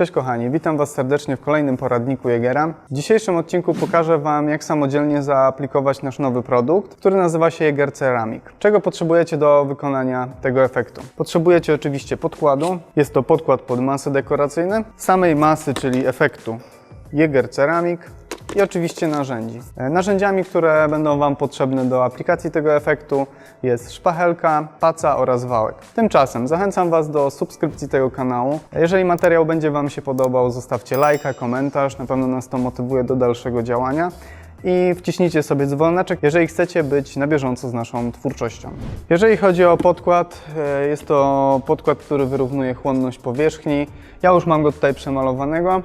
Cześć kochani, witam Was serdecznie w kolejnym poradniku Jägera. W dzisiejszym odcinku pokażę Wam, jak samodzielnie zaaplikować nasz nowy produkt, który nazywa się Jäger Ceramic. Czego potrzebujecie do wykonania tego efektu? Potrzebujecie oczywiście podkładu, jest to podkład pod masy dekoracyjne, samej masy, czyli efektu Jäger Ceramic i oczywiście narzędzi. E, Narzędziami, które będą Wam potrzebne do aplikacji tego efektu jest szpachelka, paca oraz wałek. Tymczasem zachęcam Was do subskrypcji tego kanału. Jeżeli materiał będzie Wam się podobał, zostawcie lajka, komentarz, na pewno nas to motywuje do dalszego działania. I wciśnijcie sobie dzwoneczek, jeżeli chcecie być na bieżąco z naszą twórczością. Jeżeli chodzi o podkład, e, jest to podkład, który wyrównuje chłonność powierzchni. Ja już mam go tutaj przemalowanego.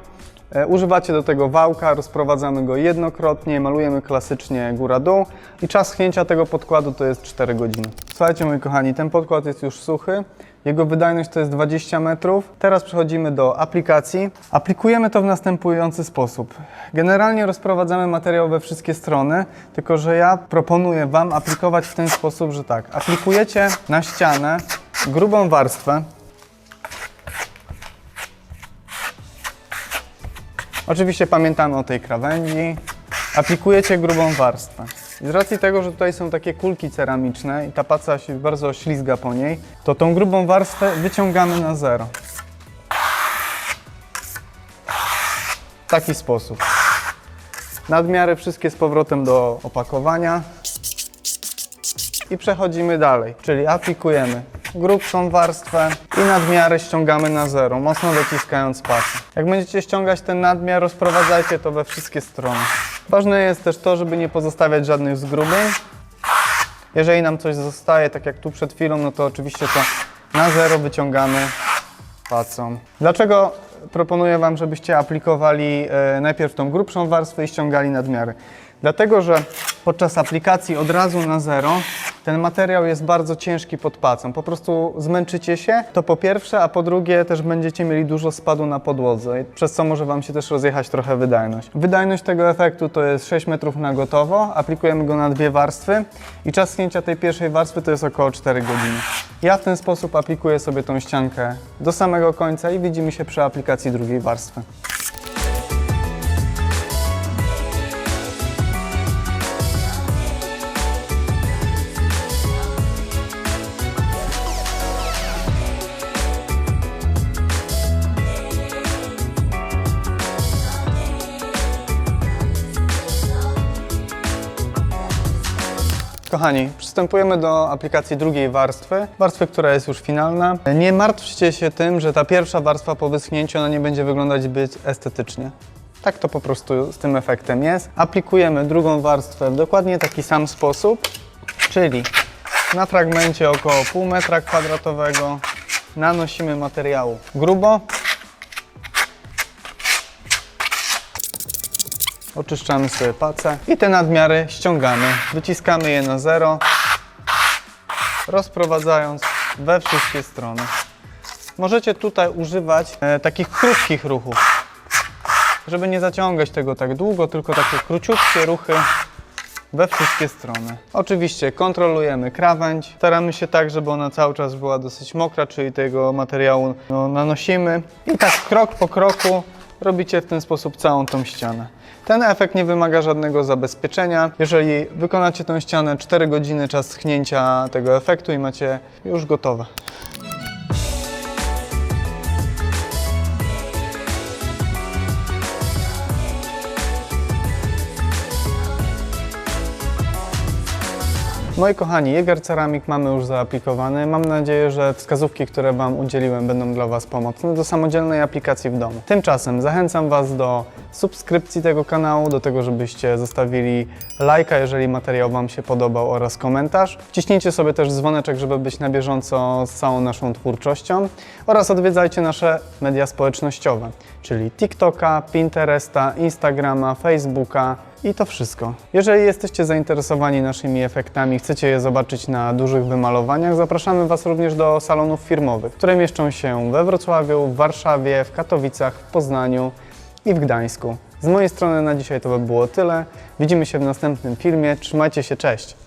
E, Używacie do tego wałka, rozprowadzamy go jednokrotnie, malujemy klasycznie góra-dół i czas schnięcia tego podkładu to jest 4 godziny. Słuchajcie moi kochani, ten podkład jest już suchy, jego wydajność to jest 20 metrów. Teraz przechodzimy do aplikacji. Aplikujemy to w następujący sposób. Generalnie rozprowadzamy materiał we wszystkie strony, tylko że ja proponuję Wam aplikować w ten sposób, że tak, aplikujecie na ścianę grubą warstwę, Oczywiście pamiętamy o tej krawędzi. Aplikujecie grubą warstwę. Z racji tego, że tutaj są takie kulki ceramiczne i ta paca się bardzo ślizga po niej, to tą grubą warstwę wyciągamy na zero. W taki sposób. Nadmiary wszystkie z powrotem do opakowania. I przechodzimy dalej, czyli aplikujemy grubszą warstwę i nadmiary ściągamy na zero, mocno dociskając pacę. Jak będziecie ściągać ten nadmiar, rozprowadzajcie to we wszystkie strony. Ważne jest też to, żeby nie pozostawiać żadnych zgrubień. Jeżeli nam coś zostaje, tak jak tu przed chwilą, no to oczywiście to na zero wyciągamy pacą. Dlaczego proponuję Wam, żebyście aplikowali e, najpierw tą grubszą warstwę i ściągali nadmiary? Dlatego, że podczas aplikacji od razu na zero ten materiał jest bardzo ciężki pod pacą. Po prostu zmęczycie się, to po pierwsze, a po drugie też będziecie mieli dużo spadu na podłodze, przez co może Wam się też rozjechać trochę wydajność. Wydajność tego efektu to jest 6 metrów na gotowo, aplikujemy go na dwie warstwy i czas schnięcia tej pierwszej warstwy to jest około 4 godziny. Ja w ten sposób aplikuję sobie tą ściankę do samego końca i widzimy się przy aplikacji drugiej warstwy. Kochani, przystępujemy do aplikacji drugiej warstwy, warstwy, która jest już finalna. Nie martwcie się tym, że ta pierwsza warstwa po wyschnięciu ona nie będzie wyglądać zbyt estetycznie. Tak to po prostu z tym efektem jest. Aplikujemy drugą warstwę w dokładnie taki sam sposób, czyli na fragmencie około pół metra kwadratowego nanosimy materiału grubo. Oczyszczamy sobie pacę i te nadmiary ściągamy. Wyciskamy je na zero, rozprowadzając we wszystkie strony. Możecie tutaj używać e, takich krótkich ruchów, żeby nie zaciągać tego tak długo, tylko takie króciutkie ruchy we wszystkie strony. Oczywiście kontrolujemy krawędź, staramy się tak, żeby ona cały czas była dosyć mokra, czyli tego materiału no, nanosimy i tak krok po kroku robicie w ten sposób całą tą ścianę. Ten efekt nie wymaga żadnego zabezpieczenia. Jeżeli wykonacie tę ścianę 4 godziny czas schnięcia tego efektu i macie już gotowe. Moi kochani, Jäger Ceramic mamy już zaaplikowany. Mam nadzieję, że wskazówki, które Wam udzieliłem, będą dla Was pomocne do samodzielnej aplikacji w domu. Tymczasem zachęcam Was do subskrypcji tego kanału, do tego, żebyście zostawili lajka, jeżeli materiał Wam się podobał oraz komentarz. Wciśnijcie sobie też dzwoneczek, żeby być na bieżąco z całą naszą twórczością oraz odwiedzajcie nasze media społecznościowe, czyli TikToka, Pinteresta, Instagrama, Facebooka, i to wszystko. Jeżeli jesteście zainteresowani naszymi efektami, chcecie je zobaczyć na dużych wymalowaniach, zapraszamy Was również do salonów firmowych, które mieszczą się we Wrocławiu, w Warszawie, w Katowicach, w Poznaniu i w Gdańsku. Z mojej strony na dzisiaj to by było tyle. Widzimy się w następnym filmie. Trzymajcie się, cześć!